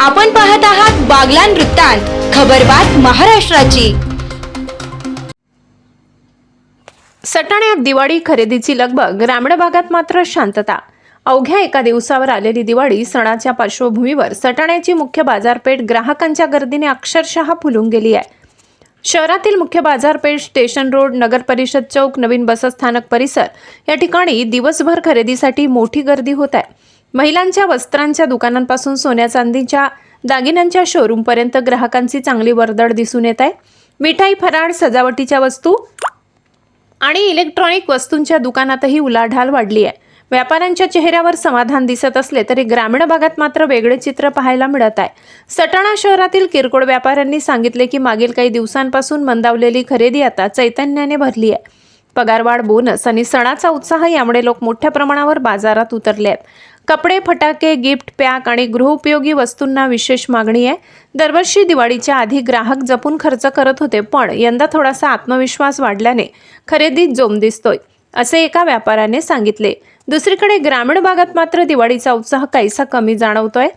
आपण पाहत आहात बागलान वृत्तांत खबरबात महाराष्ट्राची. सटाण्यात दिवाळी खरेदीची लगबग ग्रामीण भागात मात्र शांतता. अवघ्या एका दिवसावर आलेली दिवाळी सणाच्या पार्श्वभूमीवर सटाण्याची मुख्य बाजारपेठ ग्राहकांच्या गर्दीने अक्षरशः फुलून गेली आहे. शहरातील मुख्य बाजारपेठ स्टेशन रोड नगर परिषद चौक नवीन बसस्थानक परिसर या ठिकाणी दिवसभर खरेदीसाठी मोठी गर्दी होत आहे. महिलांच्या वस्त्रांच्या दुकानांपासून सोन्या चांदीच्या दागिन्यांच्या शोरूमपर्यंत ग्राहकांची चांगली वर्दळ दिसून येत आहे. मिठाई फराळ सजावटीच्या वस्तू आणि इलेक्ट्रॉनिक वस्तूंच्या दुकानातही उलाढाल वाढली आहे. व्यापाऱ्यांच्या चेहऱ्यावर समाधान दिसत असले तरी ग्रामीण भागात मात्र वेगळे चित्र पाहायला मिळत आहे. सटाणा शहरातील किरकोळ व्यापाऱ्यांनी सांगितले की मागील काही दिवसांपासून मंदावलेली खरेदी आता चैतन्याने भरली आहे. पगारवाढ बोनस आणि सणाचा उत्साह यामुळे लोक मोठ्या प्रमाणावर बाजारात उतरले आहेत. कपडे फटाके गिफ्ट पॅक आणि गृहउपयोगी वस्तूंना विशेष मागणी आहे. दरवर्षी दिवाळीच्या आधी ग्राहक जपून खर्च करत होते पण यंदा थोडासा आत्मविश्वास वाढल्याने खरेदीत जोम दिसतोय असे एका व्यापाऱ्याने सांगितले. दुसरीकडे ग्रामीण भागात मात्र दिवाळीचा उत्साह काहीसा कमी जाणवतोय.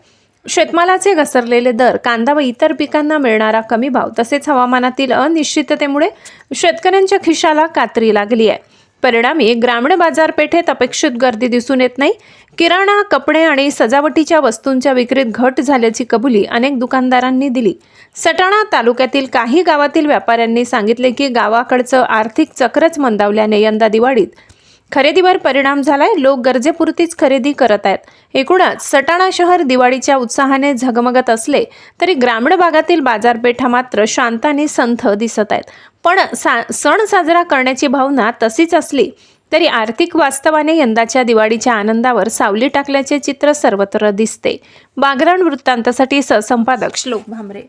शेतमालाचे घसरलेले दर कांदा व इतर पिकांना मिळणारा कमी भाव तसेच हवामानातील अनिश्चिततेमुळे शेतकऱ्यांच्या खिशाला कात्री लागली आहे. परिणामी ग्रामीण बाजारपेठेत अपेक्षित गर्दी दिसून येत नाही. किराणा कपडे आणि सजावटीच्या वस्तूंच्या विक्रीत घट झाल्याची कबुली अनेक दुकानदारांनी दिली. सटाणा तालुक्यातील काही गावातील व्यापाऱ्यांनी सांगितले की गावाकडचं आर्थिक चक्रच मंदावल्याने यंदा दिवाळीत खरेदीवर परिणाम झालाय लोक गरजेपुरतीच खरेदी करत आहेत. एकूणच सटाणा शहर दिवाळीच्या उत्साहाने झगमगत असले तरी ग्रामीण भागातील बाजारपेठा मात्र शांत आणि संथ दिसत आहेत. पण सा सण साजरा करण्याची भावना तशीच असली तरी आर्थिक वास्तवाने यंदाच्या दिवाळीच्या आनंदावर सावली टाकल्याचे चित्र सर्वत्र दिसते. बागरण वृत्तांतासाठी सहसंपादक श्लोक भांबरे